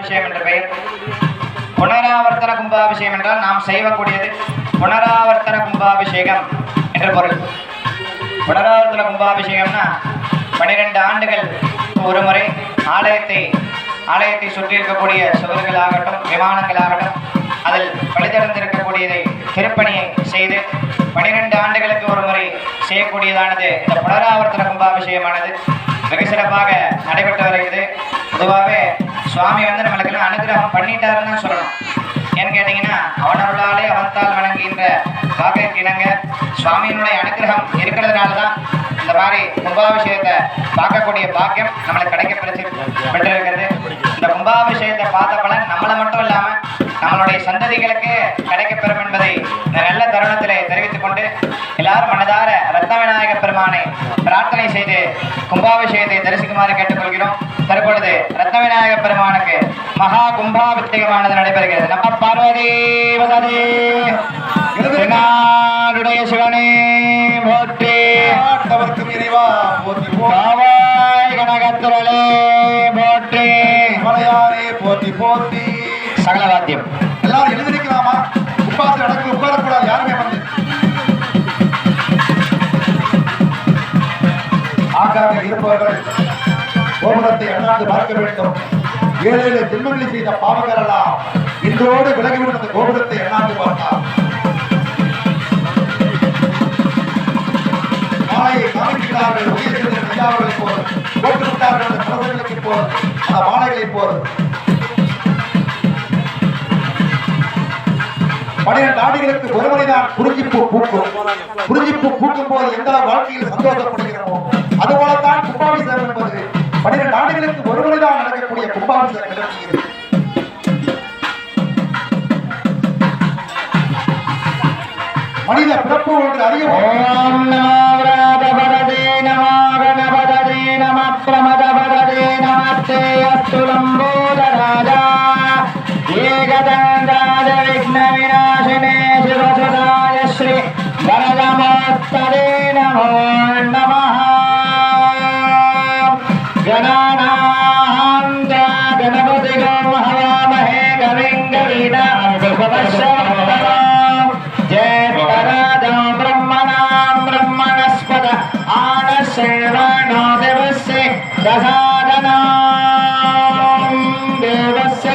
கும்பாபிஷேகம் என்ற பெயர். புனராவர்த்தன கும்பாபிஷேகம் என்றால் நாம் செய்யக்கூடியது புனராவர்த்தன கும்பாபிஷேகம் என்ற பொருள். புனராவர்த்தன கும்பாபிஷேகம்னா பனிரெண்டு ஆண்டுகள் ஒரு முறை ஆலயத்தை ஆலயத்தை சுற்றி இருக்கக்கூடிய சுவர்களாகட்டும் விமானங்களாகட்டும் அதில் பழுதடைந்திருக்கக்கூடியதை திருப்பணியை செய்து பனிரெண்டு ஆண்டுகளுக்கு ஒரு முறை செய்யக்கூடியதானது. இந்த புனராவர்த்தன கும்பாபிஷேகமானது வெகு சிறப்பாக நடைபெற்று வருகிறது. பொதுவாகவே சுவாமி வந்து நம்மளுக்கெல்லாம் அனுகிரகம் பண்ணிட்டாருன்னு தான் சொல்லணும். ஏன்னு கேட்டீங்கன்னா அவனருளாலே அவன்தால் வணங்குகின்ற வாக்கிற்கு இணங்க சுவாமியினுடைய அனுகிரகம் இருக்கிறதுனால தான் இந்த மாதிரி கும்பாபிஷேகத்தை பார்க்கக்கூடிய பாக்கியம் நம்மளுக்கு கிடைக்க பெற்று பெற்றிருக்கிறது. இந்த கும்பாபிஷேகத்தை பார்த்த நம்மளுடைய சந்ததிகளுக்கு கிடைக்கப்பெறும் என்பதை இந்த நல்ல தருணத்திலே தெரிவித்துக் கொண்டு எல்லாரும் மனதார ரத்ன விநாயக பெருமானை பிரார்த்தனை செய்து கும்பாபிஷேகத்தை தரிசிக்குமாறு கேட்டுக்கொள்கிறோம். தற்பொழுது ரத்ன விநாயக பெருமானுக்கு மகா கும்பாபிஷேகமானது நடைபெறுகிறது. நம்ம பார்வதி திருநாடுடைய சிவனே போற்றி. ஆண்டவர்க்கும் இறைவா போற்றி காவாய் கனகத்திரளே போற்றி. மலையாரே போற்றி போற்றி. சகல வாத்தியம் எல்லாரும் எழுந்திருக்கலாமா உட்கார்ந்து நடக்க உட்காரக்கூடாது யாருமே வந்து. ஆங்காக இருப்பவர்கள் கோபுரத்தை அண்ணாந்து பார்க்க வேண்டும். ஏழு ஏழு ஜென்மங்களில் செய்த பாவங்கள் இன்றோடு விலகிவிடும் அந்த கோபுரத்தை எண்ணாந்து பார்த்தார். மாலையை காமிக்கிறார்கள் உயர்ந்த போல் போட்டு விட்டார்கள் அந்த குழந்தைகளுக்கு போல் அந்த மாலைகளை போல். பன்னிரண்டு ஆண்டுகளுக்கு ஒரு முறைதான் குறிஞ்சிப்பூ பூக்கும். குறிஞ்சிப்பூ பூக்கும் போது எந்த அளவு வாழ்க்கையில் சந்தோஷப்படுகிறோமோ அதுபோலத்தான் கும்பாபிஷேகம் என்பது பன்னிரண்டு ஆண்டுகளுக்கு ஒரு முறைதான் நடக்கக்கூடிய கும்பாபிஷேகம் நிகழ்ச்சியில் மனித பிறப்பு ஒன்று அறிய ஓம் நமோ விராதபரதே நமோ கணபததே நம பிரமதபரதே ஏகதந்தாத விக்ன तस्मै नमो नमः। गणानां गणपतिगं हवामहे कविं कवीनां सुभवश्रवणां जयपराजं ब्रह्मणां ब्रह्मणस्पद देवस्य दशादनां देवस्य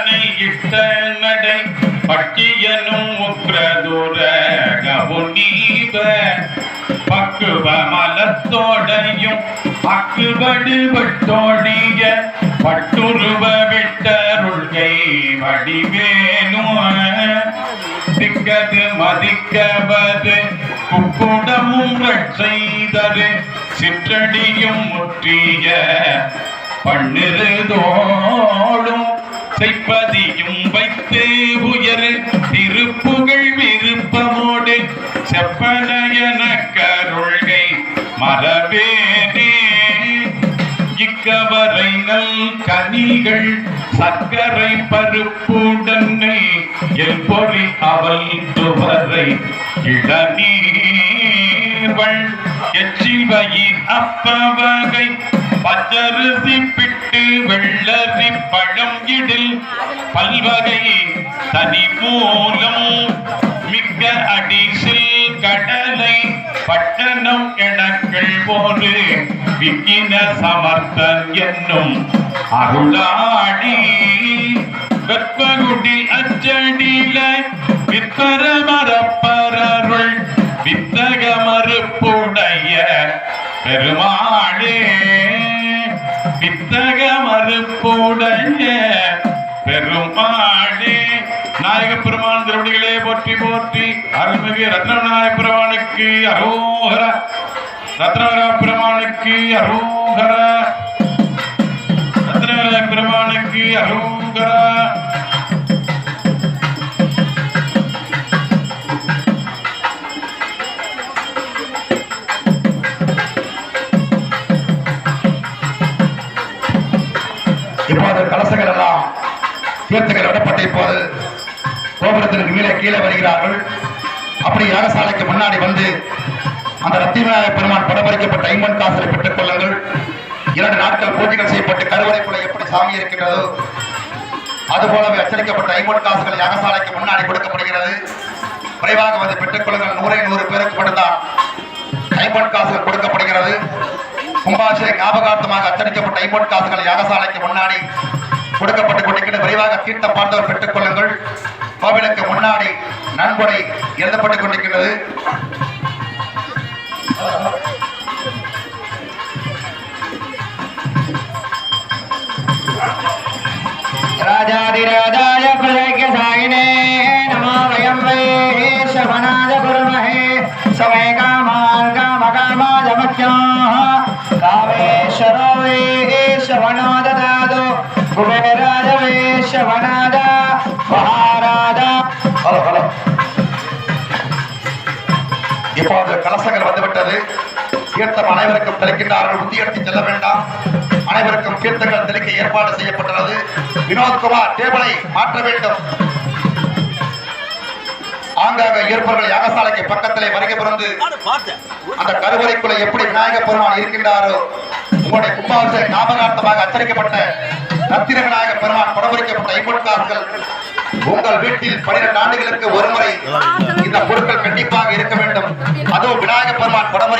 உட்கடனை இட்ட நடை பட்டியனும் உக்ரதுர கவுனீப பக்குவ மலத்தோடையும் அக்குபடு பட்டோடிய பட்டுருவ விட்டருள்கை வடிவேணும் திக்கது மதிக்கவது குக்குடமும் செய்தது சிற்றடியும் முற்றிய பண்ணிருதோடும் பன்னிருதோளும் செய்ப்பதியும் வைத்து உயர். திருப்புகழ் விருப்பமோடு செப்பனையன கருள்கை மரபேனே இக்கவரை நல் கனிகள் சர்க்கரை பருப்புடன்னை எல் பொறி அவள் துவரை இளநீர்வள். எச்சில் எச்சிவயிர் அப்பவகை பச்சரிசி பிட்டு வெள்ளரி பழம் இடில் பல்வகை தனி மூலம் மிக்க அடிசில் கடலை பட்டணம் எனக்கள் போது விக்கின சமர்த்தன் என்னும் அருளாடி. வெப்பகுடி அச்சடியில வித்தர மரப்பரருள் வித்தக மறுப்புடைய பெருமாளே. வித்தக மறுப்புடைய பெருமாளே நாயக பெருமான் திருவடிகளே போற்றி போற்றி. அருள்மிகு ரத்னநாய பெருமானுக்கு அரோகர. ரத்னவர பெருமானுக்கு அரோகர. ரத்னவர பெருமானுக்கு அரோகர. தீர்த்தங்கள் விடப்பட்டு இப்போது கோபுரத்திற்கு மேலே கீழே வருகிறார்கள். அப்படி யாகசாலைக்கு முன்னாடி வந்து அந்த ரத்திவிநாயக பெருமான் படமளிக்கப்பட்ட ஐம்பன் காசலை பெற்றுக் கொள்ளுங்கள். இரண்டு நாட்கள் பூஜைகள் செய்யப்பட்டு கருவறைக்குள்ள எப்படி சாமி இருக்கின்றதோ அதுபோலவே அச்சடிக்கப்பட்ட ஐம்பன் காசுகள் யாகசாலைக்கு முன்னாடி கொடுக்கப்படுகிறது. விரைவாக வந்து பெற்றுக் கொள்ளுங்கள். நூறை நூறு பேருக்கு மட்டும்தான் ஐம்பன் காசுகள் கொடுக்கப்படுகிறது. கும்பாபிஷேக ஞாபகார்த்தமாக அச்சடிக்கப்பட்ட ஐம்பன் காசுகள் யாகசாலைக்கு முன்னாடி கொடுக்கப்பட்டு கொண்டிருக்கிற விரைவாக தீர்த்தம் பார்ந்தவர் பெற்றுக் கொள்ளுங்கள். கோவிலுக்கு முன்னாடி நன்கொடை எழுதப்பட்டுக் கொண்டிருக்கிறது. ராஜாதி ராஜா. ಶವನಾದ கலசங்கள் வந்துவிட்டது. தீர்த்தம் அனைவருக்கும் திறக்கின்றார்கள் புத்தி எடுத்து செல்ல வேண்டாம். அனைவருக்கும் தீர்த்தங்கள் திறக்க ஏற்பாடு செய்யப்பட்டுள்ளது. வினோத்குமார் டேபிளை மாற்ற வேண்டும். ஆங்காக இருப்பவர்கள் யாகசாலைக்கு பக்கத்திலே வருகை பிறந்து அந்த கருவறைக்குள்ள எப்படி விநாயகர் பெருமான் இருக்கின்றாரோ உங்களுடைய கும்பாபிஷேக ஞாபகார்த்தமாக அச்சரிக்கப்பட்ட ரத்தின விநாயகப் பெருமான் படமுடிக்கப்பட்ட ஐம்பொற்காசுகள் உங்கள் வீட்டில் பன்னிரண்டு ஆண்டுகளுக்கு ஒருமுறை இந்த பொருட்கள் கண்டிப்பாக இருக்க வேண்டும். அதுவும் விநாயகப் பெருமான் படமுறை